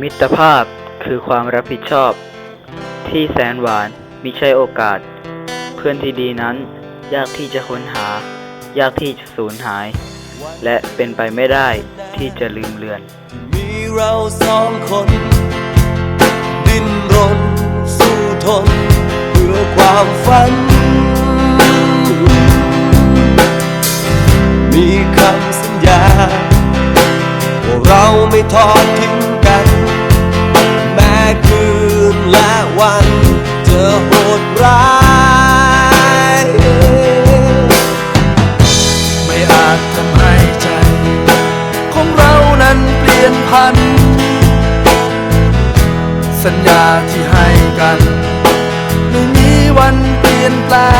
มิตรภาพคือความรับผิดชอบ ที่แสนหวานมิใช่โอกาส เพื่อนที่ดีนั้น ยากที่จะค้นหา ยากที่จะสูญหาย และเป็นไปไม่ได้ที่จะลืมเลือน มีเราสองคน ดิ้นรนสู้ทน เพื่อความฝัน มีคำสัญญาว่าเรา ไม่ทอดทิ้งกัน แม้คืนและวันจะโหดร้าย ไม่อาจทำให้ใจ ของเรานั้นเปลี่ยนพัน สัญญาที่ให้กัน ไม่มีวันเปลี่ยนแปลง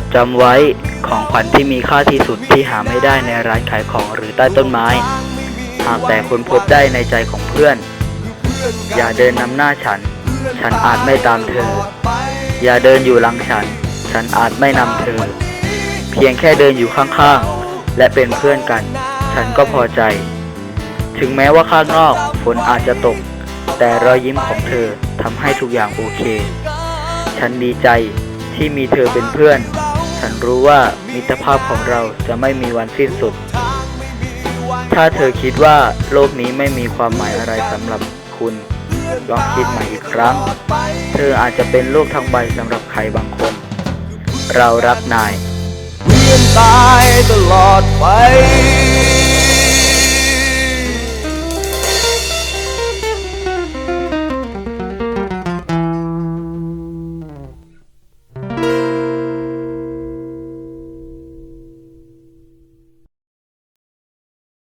ดจำไว้ของขวัญที่มีค่าที่สุดที่หาไม่ได้ในร้านขายของหรือใต้ต้นไม้ หากแต่คุณพบได้ในใจของเพื่อน อย่าเดินนำหน้าฉัน ฉันอาจไม่ตามเธอ อย่าเดินอยู่หลังฉัน ฉันอาจไม่นำเธอ เพียงแค่เดินอยู่ข้างๆ และเป็นเพื่อนกัน ฉันก็พอใจ ถึงแม้ว่าข้างนอกฝนอาจจะตก แต่รอยยิ้มของเธอทำให้ทุกอย่างโอเค ฉันดีใจที่มีเธอเป็นเพื่อน ฉันรู้ว่ามิตรภาพของเราจะไม่มีวันสิ้นสุด ถ้าเธอคิดว่าโลกนี้ไม่มีความหมายอะไรสำหรับคุณ ลองคิดใหม่อีกครั้ง เธออาจจะเป็นโลกทั้งใบสำหรับใครบางคน เรารักนายเวียนตายตลอดไป